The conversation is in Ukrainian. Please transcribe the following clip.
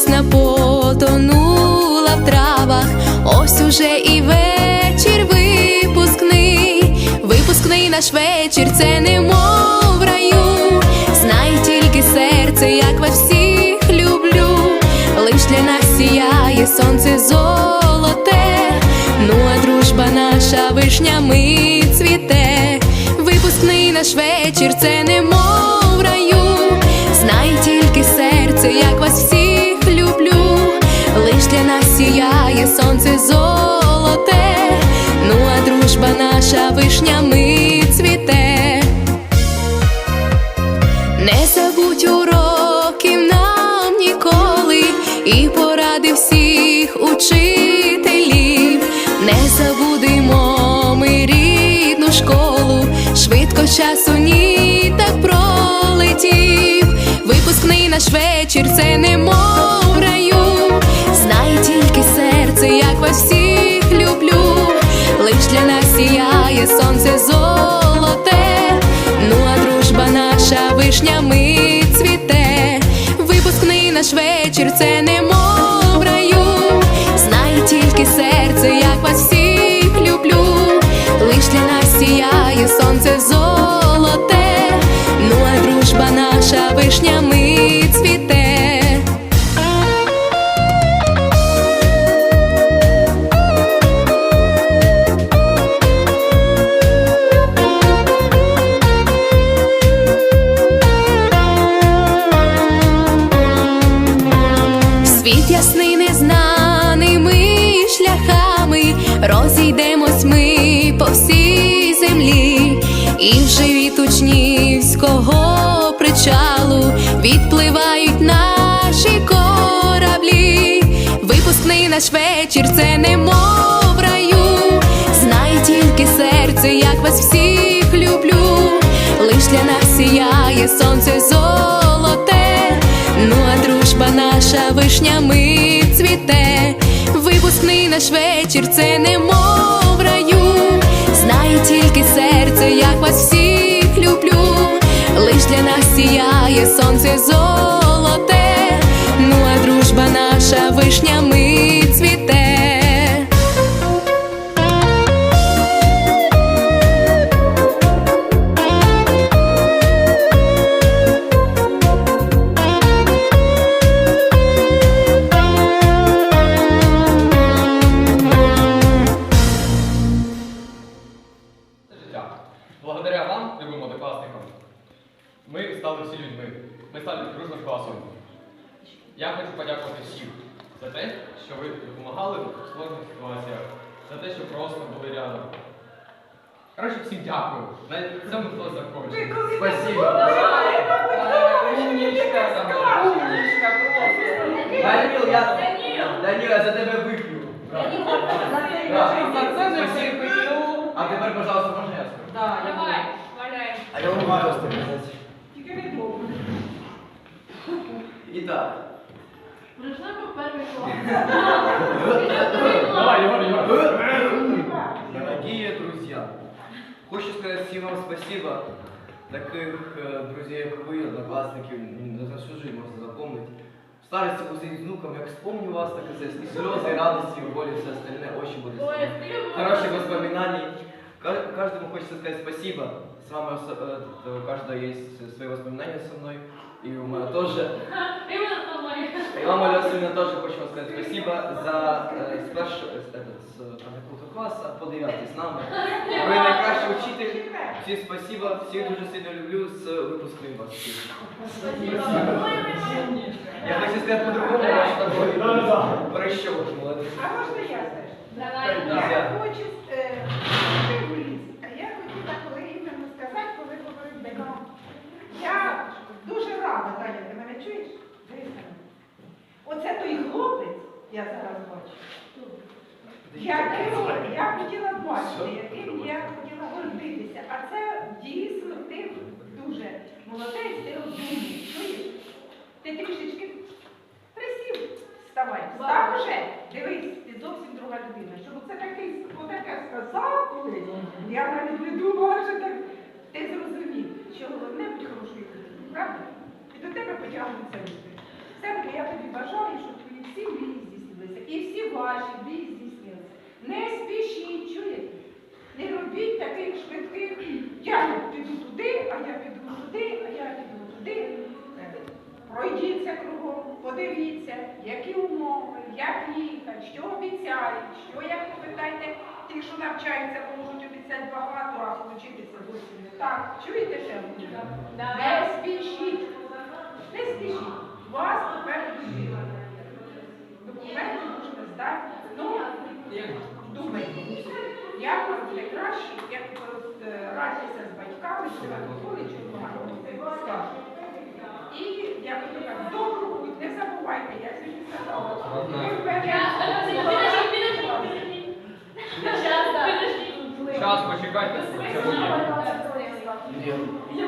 весна потонула в травах, ось уже і вечір випускний, випускний наш вечір, це не мов, раю, знай тільки серце, як вас всіх люблю, лиш для нас сіяє сонце золоте, ну а дружба наша вишнями цвіте, випускний наш вечір, це не мов раю. Знай тільки серце, як вас всіх сіяє сонце золоте. Ну а дружба наша вишнями цвіте. Не забудь уроків нам ніколи і поради всіх учителів. Не забудемо ми рідну школу, швидко часу ні так пролетів. Випускний наш вечір, це немов вишнями цвіте. Випускний наш вечір, це немов раю. Знай тільки серце, як вас всіх люблю. Лиш для нас сіяє сонце золоте. І вже від учнівського причалу відпливають наші кораблі. Випускний наш вечір, це немов в раю. Знай тільки серце, як вас всіх люблю. Лиш для нас сіяє сонце золоте. Ну а дружба наша вишнями цвіте. Випускний наш вечір, це немов класом. Я хочу подякувати всім за те, що ви допомагали в складних ситуаціях, за те, що просто були рядом. Коротше, всім дякую. На цьому хто закончив. Спасибо. Умничка, умничка, просто. Данил, я... Данил, я за тебе вип'ю. А тепер, пожалуйста, можна я скажу? Да, Давай, валяй. А я умію просто казати. так. Прийшли по перший клас. Давай, Єгор, Єгор. Дорогие друзья, хочу сказать всем вам спасибо. Таких э, друзей, как вы, одноклассники, м, на всю жизнь можно запомнить. В старости посидеть с внуком, я вспомню вас, так сказать, и слезы, и радости, и боли, и все остальное, очень буду Ой, вспоминать. ты Хороших воспоминаний. Ка- Каждому хочется сказать спасибо. С вами осо- э, э, у каждого есть свои воспоминания со мной, и у меня тоже. Іменно со мною. И вам, Оля Васильевна, тоже хочу вам сказать спасибо за э, с с, этот, с п'ятого класу по дев'ятий з нами. Ви найкращий учитель. Всім спасибо, всіх дуже сильно люблю з випускним вас. Я хочу сказати по-другому, ваш такой прощок, молодець. А можна я теж? Давай. Да. Я хочу е, виявити, а я хотіла коли іменно сказати, коли говорив декан. Я дуже рада, Таня, ти мене чуєш? Дивись на мене. Оце той хлопець, я зараз бачу. Яким я хотіла бачити, яким я хотіла гордитися. А це дійсно ти дуже молодець, ти розумний. Чуєш? Ти трішечки присів, вставай. Встав уже. Дивись, ти зовсім друга людина. Щоб це такий, отаке сказав колись. Я навіть не думала, що так. Ти зрозумів, що головне бути хорошою людиною, правда? І до тебе потягнуться подивіться, які умови, як їхати, що обіцяють, що як попитайте, ті, що навчаються, бо можуть обіцяти багато, а вчитися зовсім не так. Чуєте ще? Не спішіть, не спішіть. Вас попереду віра. Документи можете здати. Ну, думайте, як вам буде краще, як е, з батьками, чи ви чи ви скажете. І я буду так, добру путь, не забувайте, я сказала. Ви вперед. Підожди, підожди, підожди. Щас, підожди. Час, почекайте. Це буде. Ні.